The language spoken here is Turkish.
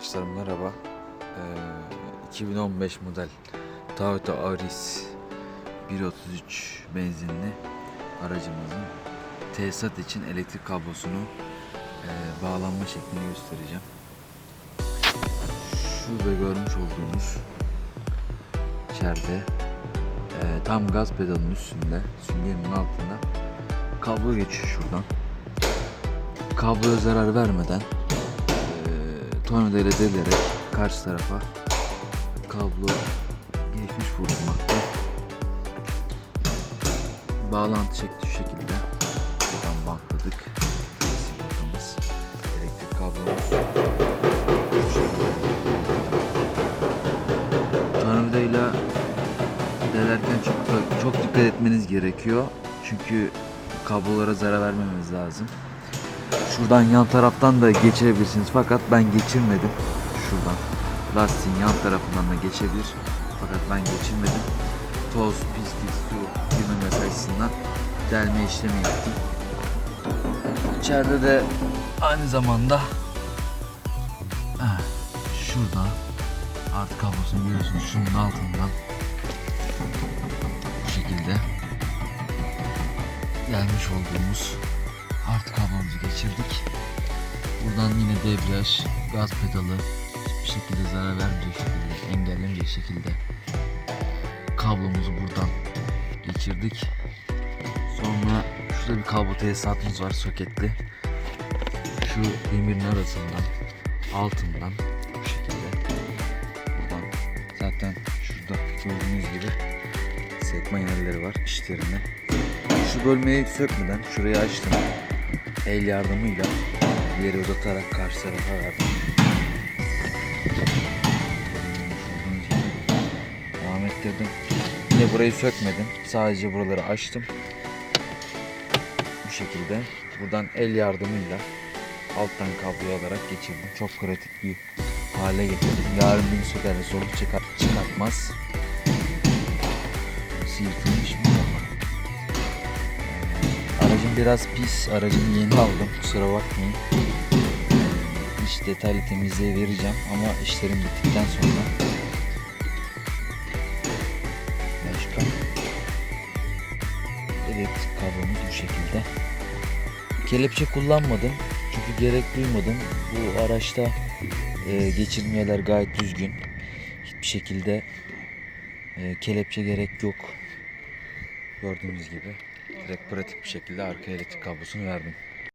Arkadaşlar merhaba. Ee, 2015 model Toyota Auris 133 benzinli aracımızın tesisat için elektrik kablosunu e, bağlanma şeklini göstereceğim. Şurada görmüş olduğunuz içeride e, tam gaz pedalının üstünde süngerin altında kablo geçiyor şuradan. Kabloya zarar vermeden e, tornavida delerek karşı tarafa kablo geçmiş bulunmakta. Bağlantı şekli şu şekilde. Buradan bantladık. Sigortamız, elektrik kablomuz. Tornavidayla delerken çok çok dikkat etmeniz gerekiyor. Çünkü kablolara zarar vermememiz lazım. Şuradan yan taraftan da geçirebilirsiniz fakat ben geçirmedim. Şuradan lastiğin yan tarafından da geçebilir. Fakat ben geçirmedim. Toz, pislik, su girmemesi açısından delme işlemi yaptım. İçeride de aynı zamanda şurada artık kablosunu görüyorsunuz şunun altından bu şekilde gelmiş olduğumuz artık kablomuzu geçirdik. Buradan yine debriyaj, gaz pedalı hiçbir şekilde zarar vermeyecek şekilde, engellemeyecek şekilde kablomuzu buradan geçirdik. Sonra şurada bir kablo tesisatımız var soketli. Şu demirin arasından, altından bu şekilde. Buradan zaten şurada gördüğünüz gibi sekme yerleri var işlerinde. Şu bölmeyi sökmeden şurayı açtım. El yardımıyla yeri uzatarak karşı tarafa verdim. Devam ettirdim. Yine burayı sökmedim. Sadece buraları açtım. Bu şekilde buradan el yardımıyla alttan kabloyu alarak geçirdim. Çok pratik bir hale getirdim. Yarın bir sökerse sorun çıkar, çıkartmaz. Mı? Aracım biraz pis. Aracımı yeni aldım. Kusura bakmayın. İş detaylı temizliğe vereceğim ama işlerim bittikten sonra başka elektrik kablomuz bu şekilde. Kelepçe kullanmadım çünkü gerek duymadım. Bu araçta e, geçirmeler gayet düzgün. Hiçbir şekilde e, kelepçe gerek yok. Gördüğünüz gibi direkt pratik bir şekilde arka elektrik kablosunu verdim.